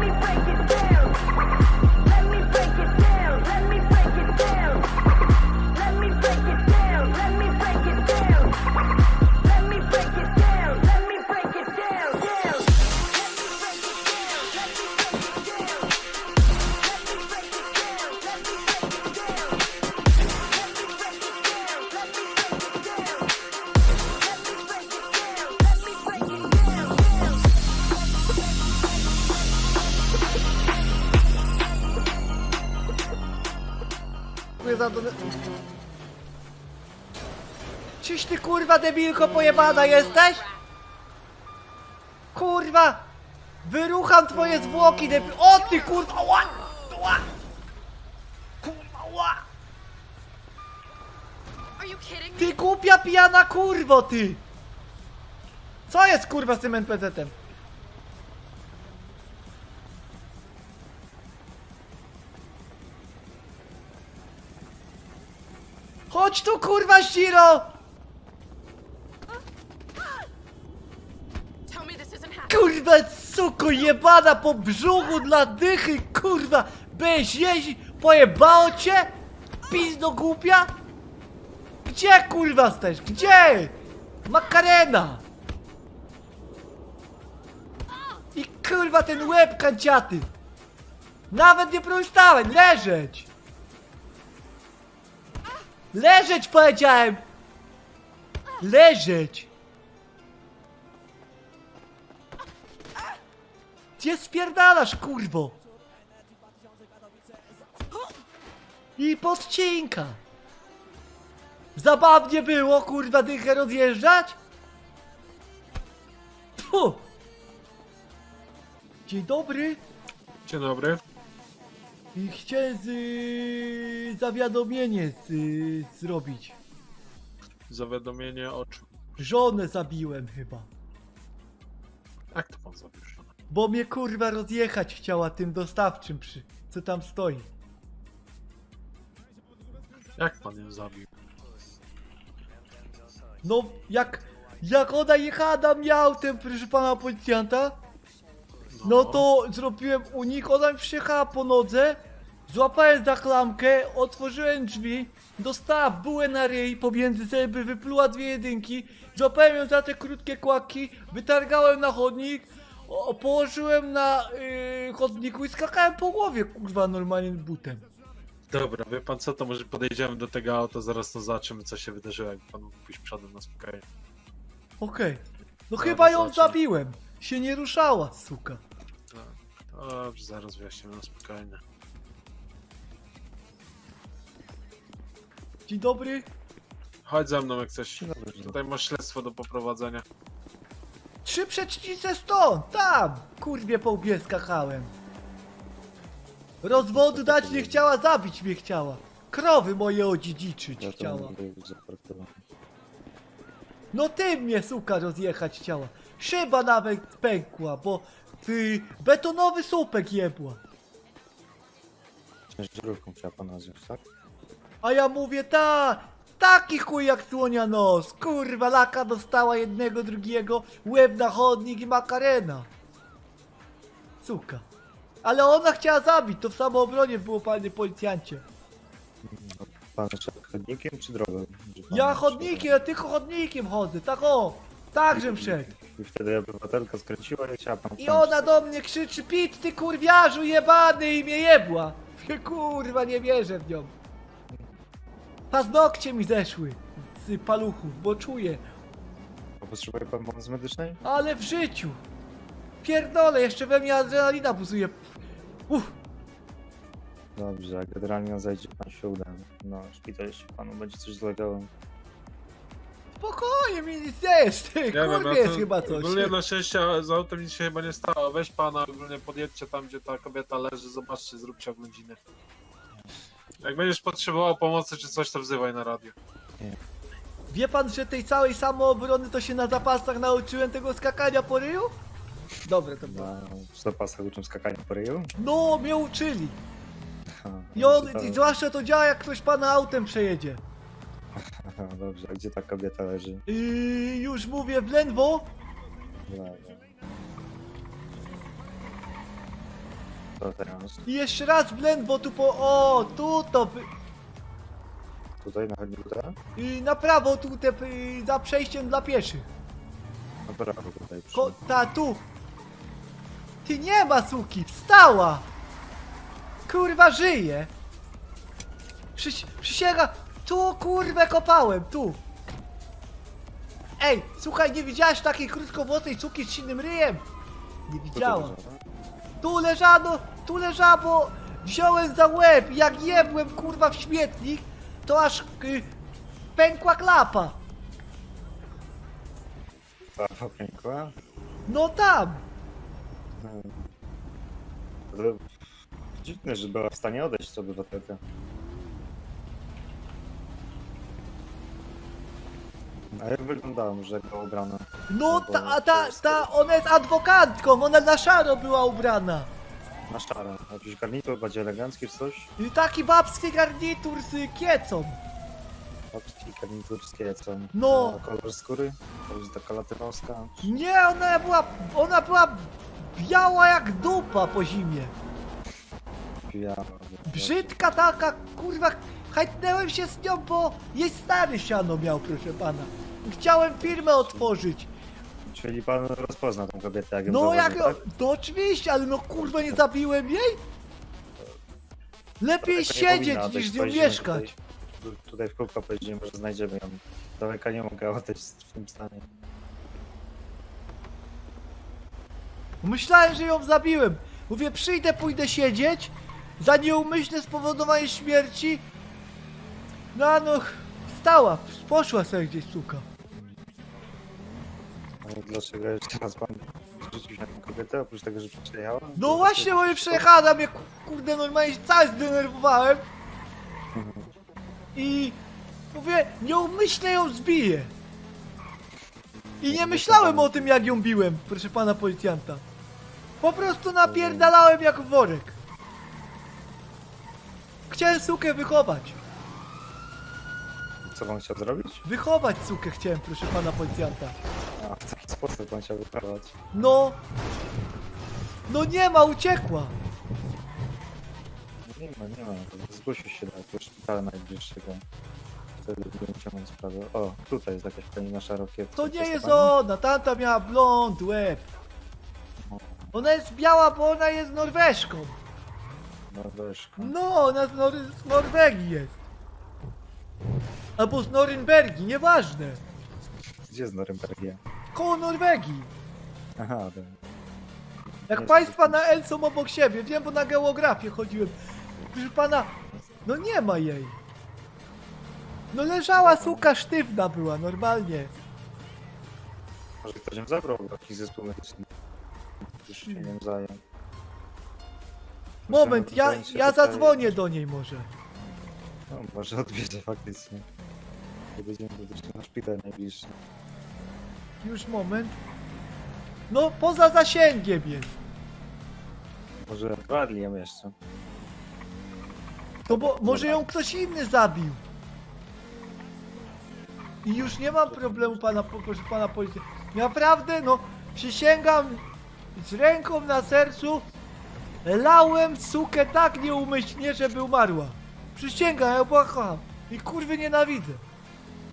me break za. Czyś ty kurwa debilko pojebana jesteś? Kurwa! Wyrucham twoje zwłoki debil... O ty kurwa! Ła! Ła! Kurwa ła! Ty głupia pijana kurwo ty! Co jest kurwa z tym NPC-tem? Chodź tu kurwa Shiro! Kurwa suko jebana po brzuchu dla dychy kurwa! Byś jeździ... Pojebało cię? Pizdo głupia? Gdzie kurwa jesteś? Gdzie? Makarena! I kurwa ten łeb kanciaty! Nawet nie próbowałem leżeć! Leżeć powiedziałem! Leżeć! Gdzie spierdalasz, kurwo? I podcinka! Zabawnie było, kurwa, dychę rozjeżdżać? Tfu! Dzień dobry. Dzień dobry. I Chciałem z, zawiadomienie z, zrobić. Zawiadomienie o czym? Żonę zabiłem chyba. Jak to pan zabił żonę? Bo mnie kurwa rozjechać chciała tym dostawczym, przy, co tam stoi. Jak pan ją zabił? No, jak, jak ona jechała na mnie autem, proszę pana policjanta, no to zrobiłem unik, ona mi przyjechała po nodze, złapałem za klamkę, otworzyłem drzwi, dostała bułę na ryj, pomiędzy zęby wypluła dwie jedynki, złapałem ją za te krótkie kłaki, wytargałem na chodnik, o, położyłem na yy, chodniku i skakałem po głowie, kurwa, normalnie butem. Dobra, wie pan co, to może podejdziemy do tego auta, zaraz to zobaczymy co się wydarzyło, jak pan mógł pójść przodem na spokojnie. Okej. No Zaraz chyba ją zabiłem. Się nie ruszała, suka. Dobrze, zaraz wyjaśnimy na spokojnie. Dzień dobry. Chodź za mną jak coś. Tutaj masz śledztwo do poprowadzenia. Trzy przecznice stąd, tam! Kurwie po łbie skakałem. Rozwodu dać nie chciała, zabić mnie chciała. Krowy moje odziedziczyć Ja to chciała. No ty mnie, suka, rozjechać chciała. Szyba nawet pękła, bo ty betonowy słupek jebła. Ciężarówką chciała pana wziąć, tak? A ja mówię, ta, taki chuj jak słonia nos. Kurwa, laka dostała jednego, drugiego, łeb na chodnik i makarena. Suka. Ale ona chciała zabić, to w samoobronie było, panie policjancie. Pan szedł chodnikiem czy drogą? Że pan Ja szedł? chodnikiem, ja tylko chodnikiem chodzę, tak o, takżem szedł. I wtedy obywatelka skręciła i chciała pan I ona do mnie krzyczy, pit ty kurwiarzu jebany i mnie jebła. Kurwa, nie wierzę w nią. Paznokcie mi zeszły z paluchów, bo czuję, A Potrzebuje pan pomocy medycznej? Ale w życiu! Pierdolę, jeszcze we mnie adrenalina buzuje. Uff, Dobrze, generalnie zajdzie pan się uda. No, szpital jeśli panu będzie coś zlegało. Spokojnie mi nic nie jest, ty, kurwa jest chyba coś. Ogólnie na szczęście z autem nic się chyba nie stało. Weź pana, ogólnie podjedźcie tam, gdzie ta kobieta leży, zobaczcie, zróbcie oględziny. Jak będziesz potrzebował pomocy czy coś, to wzywaj na radio. Wie pan, że tej całej samoobrony to się na zapasach nauczyłem tego skakania po ryju? Dobre to było. Na zapasach uczą skakania po ryju? No, mnie uczyli. Ha, I, on, ta- i zwłaszcza to działa, jak ktoś pana autem przejedzie. Dobrze, a gdzie ta kobieta leży? Yy, już mówię w Lenwo. Dobra. to teraz? I jeszcze raz bo tu po... O, tu to... by- Tutaj na chodniku teraz? I na prawo tu te... y, za przejściem dla pieszych. No prawo tutaj przy... Ko, ta, tu. Ty nie ma suki, wstała. Kurwa, żyje. Przyś, przysięga, tu kurwę kopałem, tu. Ej, słuchaj, nie widziałeś takiej krótkowłosej suki z silnym ryjem? Nie widziałam. Tu leżano, tu leżała, bo wziąłem za łeb jak jebłem kurwa w śmietnik, to aż y, pękła klapa. Prawa pękła? No tam. Dziwne, że była w stanie odejść od obywatelka. A jak wyglądała jak była ubrana? No bo ta, to ta, jest- ta, ona jest adwokatką, ona na szaro była ubrana. Na szaro. Jakiś garnitur bardziej elegancki czy coś? I taki babski garnitur z kiecą. Babski garnitur z kiecem. No. A kolor skóry? To jest taka latynowska. Nie, ona była, ona była biała jak dupa po zimie. Biała. Brzydka taka, kurwa, hajtnąłem się z nią, bo jej stary siano miał, proszę pana. Chciałem firmę otworzyć. Czyli pan rozpozna tą kobietę, jak ją No jak, tak? no oczywiście, ale no kurwa nie zabiłem jej? Lepiej nie siedzieć powinna niż odejść, z nią pojedziemy mieszkać. Tutaj, tutaj w kółko pojedziemy, może znajdziemy ją. Daleka nie mogę odejść w tym stanie. Myślałem, że ją zabiłem. Mówię, przyjdę, pójdę siedzieć za nieumyślne spowodowanie śmierci. No, a no, stała, poszła sobie gdzieś, suka. Ale dlaczego jeszcze raz pan rzucił się na tę kobietę, oprócz tego, że przejechała? No właśnie, bo mnie przejechała na mnie, ku- kurde, normalnie się cały zdenerwowałem. I mówię, nieumyślnie ją zbiję. I nie myślałem o tym, jak ją biłem, proszę pana policjanta. Po prostu napierdalałem jak worek. Chciałem sukę wychować. Co pan chciał zrobić? Wychować sukę chciałem, proszę pana policjanta. A, w taki sposób pan chciał wyprawać. No. No nie ma, uciekła. No Nie ma, nie ma. Zgłosił się do jakiegoś szpitala najbliższego. Wtedy będę ciągnąć sprawę. O, tutaj jest jakaś pani na szarowkie. To nie jest ona, tamta miała blond łeb. Ona jest biała, bo ona jest Norweżką. Norweszka. No, ona z, Nor z Norwegii jest. Albo z Norymbergi, nieważne. Gdzie jest Norymbergia? Koło Norwegii. Aha, dobra. Jak państwa na L są obok siebie, wiem, bo na geografię chodziłem. Proszę pana, no nie ma jej. No leżała suka sztywna była, normalnie. Może ktoś ją zabrał, jakiś zespół medyczny. Już się nie zajął. Moment, ja, ja zadzwonię do niej może. No, może odbierze faktycznie. To będziemy dotyczyć na szpital najbliższy. Już moment. No, poza zasięgiem jest. Może kradli ją jeszcze. To bo może ją ktoś inny zabił. I już nie mam problemu pana, po- proszę pana policji. Naprawdę, no, przysięgam z ręką na sercu, lałem sukę tak nieumyślnie, żeby umarła. Przysięgam, ja była kocham. I kurwy nienawidzę.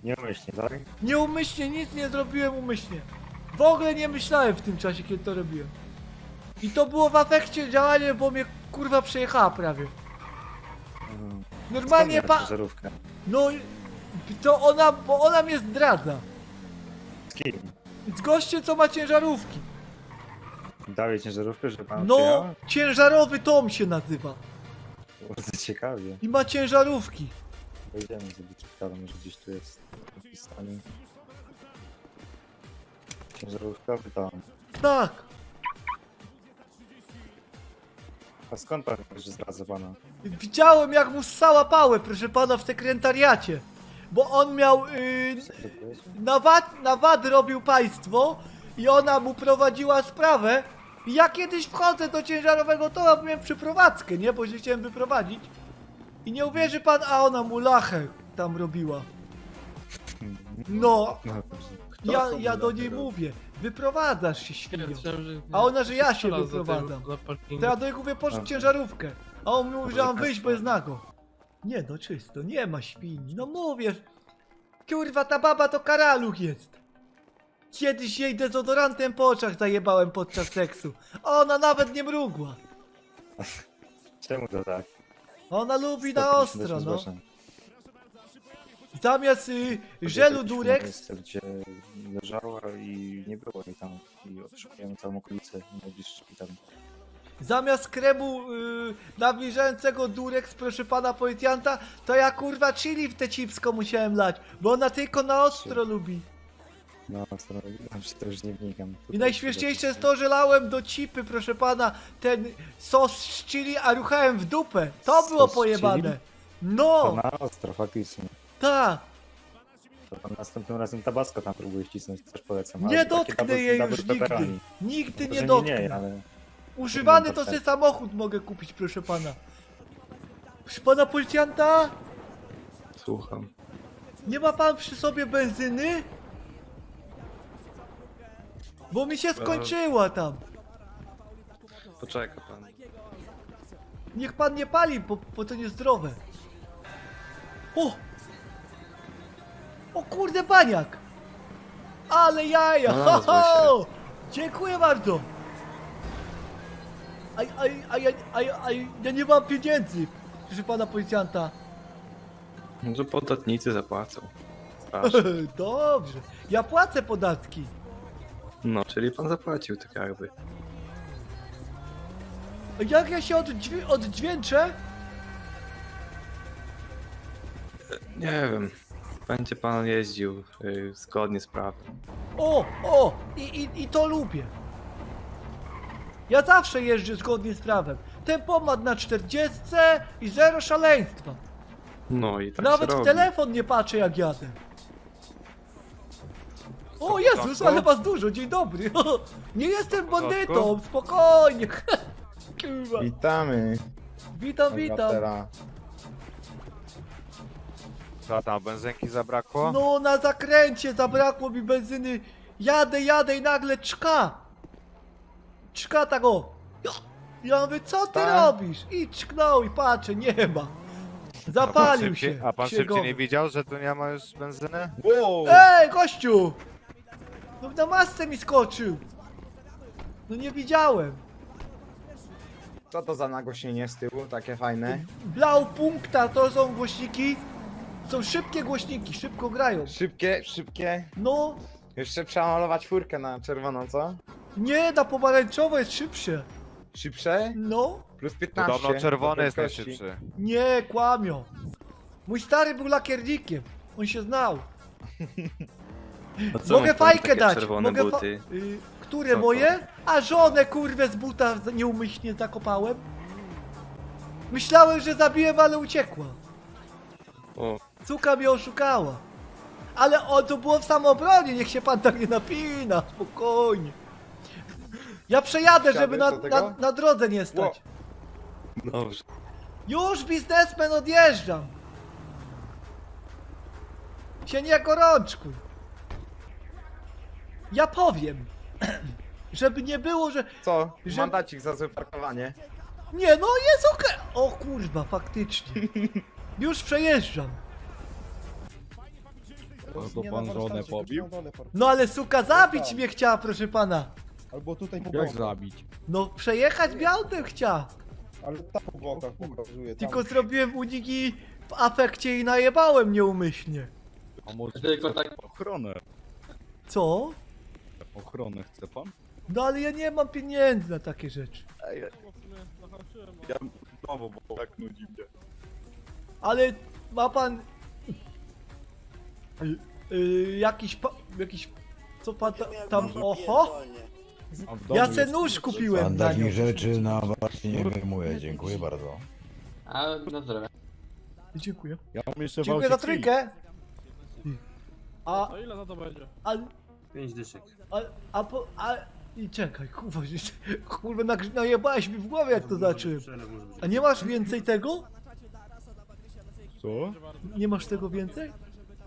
Nie myśli, tak? Nieumyślnie, nic nie zrobiłem umyślnie. W ogóle nie myślałem w tym czasie, kiedy to robiłem. I to było w efekcie działanie, bo mnie kurwa przejechała prawie. Mhm. Normalnie Skąd pa... No, to ona, bo ona mnie zdradza. Z kim? Z gościem, co ma ciężarówki. Dałeś ciężarówkę, że pan No, przyjechał? ciężarowy Tom się nazywa. Ciekawie. I ma ciężarówki. Wejdziemy do szpitala, może gdzieś tu jest napisane. Ciężarówka? Pytałem. Tak. A skąd pan wie, że? Widziałem, jak mu ssała pałę, proszę pana, w sekretariacie. Bo on miał... Yy, na, wad, na wad robił państwo i ona mu prowadziła sprawę. I ja kiedyś wchodzę do ciężarowego toru, bo miałem przeprowadzkę, nie? Bo się chciałem wyprowadzić. I nie uwierzy pan, a ona mu lachę tam robiła. No, No. Kto Ja, ja do niej robi? mówię, wyprowadzasz się myślałem, że- A ona, że ja się za wyprowadzam. tym-. To ja do niego mówię, poszedł Dobra. ciężarówkę. A on mówi, że mam wyjść bez nago. Nie no, czysto, nie ma świni. No mówię. Kurwa, ta baba to karaluch jest. Kiedyś jej dezodorantem po oczach zajebałem podczas seksu. A ona nawet nie mrugła. Czemu to tak? Ona lubi na 158 ostro, no. Zamiast y, żelu durek, miejsce, gdzie leżała i nie było jej tam. I odszukujemy całą okolicę najbliższy szpital. zamiast kremu y, nawilżającego durek, proszę pana policjanta, to ja kurwa chili w te cipsko musiałem lać, bo ona tylko na ostro lubi. No, ostro, dobrze, to już nie wnikam. I najśmieszniejsze jest to, że lałem do cipy, proszę pana, ten sos z chili, a ruchałem w dupę. To Sos było z pojebane. chili? To No, na ostro, faktycznie. ta, To tam następnym razem tabasco tam próbuję ścisnąć, też polecam. nie ale takie dotknę jej double już nigdy. pepperoni. Nigdy nie że dotknę. Nie, ale Używany to tak. sobie samochód mogę kupić, proszę pana. Proszę pana policjanta, Słucham. nie ma pan przy sobie benzyny? Bo mi się skończyła tam. Poczeka pan. Niech pan nie pali, bo, bo to niezdrowe. O! O kurde, baniak! Ale jaja! No, ho, ho! Dziękuję bardzo! A, a, a, ja- a, ja- a, ja nie mam pieniędzy, proszę pana policjanta. Może podatnicy zapłacą. Dobrze, ja płacę podatki. No, czyli pan zapłacił tak jakby. Jak ja się oddźwię, oddźwięczę? Nie wiem. Będzie pan jeździł y, zgodnie z prawem. O, o, i, i, i to lubię. Ja zawsze jeżdżę zgodnie z prawem. Tempomat na 40 i zero szaleństwa. No i tak Nawet się w robi. telefon nie patrzę jak jadę. O Jezus, ale was dużo, dzień dobry. Nie jestem bandytą, spokojnie. Kurwa. Witamy. Witam, witam. obywatela. Co tam, benzynki zabrakło? No na zakręcie zabrakło mi benzyny. Jadę, jadę i nagle czka. Czka tak o. Ja mówię, co ty Tak? robisz? I czknął i patrzę, nie ma. Zapalił szybciej, się. A pan szybciej nie widział, że tu nie ma już benzyny? Wow! Ej, gościu! No na masce mi skoczył. No nie widziałem. Co to za nagłośnienie z tyłu, takie fajne? Blau punkta to są głośniki. Są szybkie głośniki, szybko grają. Szybkie, szybkie. No, Jeszcze trzeba malować furkę na czerwoną, co? nie, na pomarańczowe jest szybsze. Szybsze? No, Plus 15. Podobno czerwony jest najszybszy. nie, kłamią. Mój stary był lakiernikiem. On się znał. Co Mogę mu fajkę takie dać. czerwone Mogę fa- buty. y, które Co to? moje? A żonę kurwę z buta z- nieumyślnie zakopałem. Myślałem, że zabiłem, ale uciekła. O, Cuka mnie oszukała. Ale o, to było w samobronie, niech się pan tak nie napina, spokojnie. Ja przejadę, żeby na, do na, tego? na drodze nie stać. dobrze. Już biznesmen odjeżdżam. Się nie gorączkuj. Ja powiem, żeby nie było, że... Co? Że- Mandacik za złe parkowanie. Nie, no jest okej. O kurwa, faktycznie. Już przejeżdżam. Albo pan żonę pobił? No ale suka zabić mnie chciała, proszę pana. Albo tutaj po Jak zabić? No przejechać miałtem chciała. Ale tam po bokach pokazuje. Tylko zrobiłem uniki w afekcie i najebałem nieumyślnie. A może Tylko tak ochronę? Co? Ochronę chce pan? No ale ja nie mam pieniędzy na takie rzeczy. Ja znowu, bo tak nudzi mnie. Ale ma pan... Y, y, jakiś pa... jakiś... Co pan ta, tam... Oho! A w domu Ja se jest- nóż kupiłem Pan na nią. takich rzeczy na warcie nie wyjmuje. Dziękuję bardzo. A na zdrowie. Dziękuję. Ja mam jeszcze Dziękuję za trójkę. A... ile za to będzie? A... Pięć dyszek. A... A po... A... I czekaj, kurwa, że- kurwa, nagrzy- najebałeś mi w głowie jak to. Przelew może być. A nie masz więcej tego? Co? Nie masz tego więcej?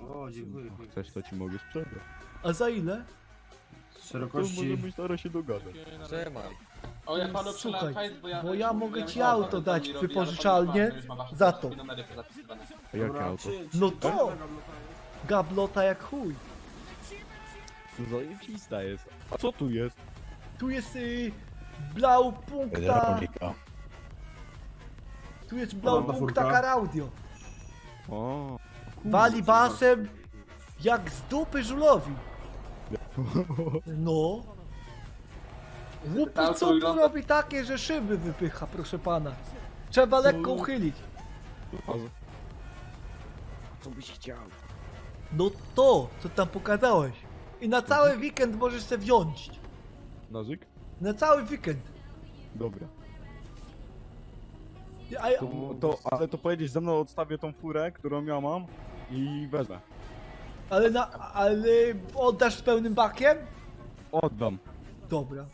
O, dziękuję. Chcesz to ci mogę sprzedać. A za ile? Szerokości... możemy staro się dogadać. O, ja panu Słuchaj, przelałem hajs, bo ja... bo ja mogę ci auto dać mi robi, wypożyczalnie ale pan już ma wasze za to. numery pozapisywane. Jakie auto? No to! Gablota jak chuj. Zajebista jest. A co tu jest? Tu jest y, blau punkta. Hydraulika. Tu jest blau punkta karaudio. O, Wali basem jak z dupy żulowi. No. Łupu Auto co tu wygląda- robi takie, że szyby wypycha, proszę pana. Trzeba lekko uchylić. co byś chciał? No to, co tam pokazałeś. I na cały weekend możesz se wziąć. Nożyk? Na cały weekend. Dobra. A, ja- To, to, ale to pojedziesz ze mną, odstawię tą furę, którą ja mam i wezmę. ale na, ale oddasz z pełnym bakiem? Oddam. Dobra.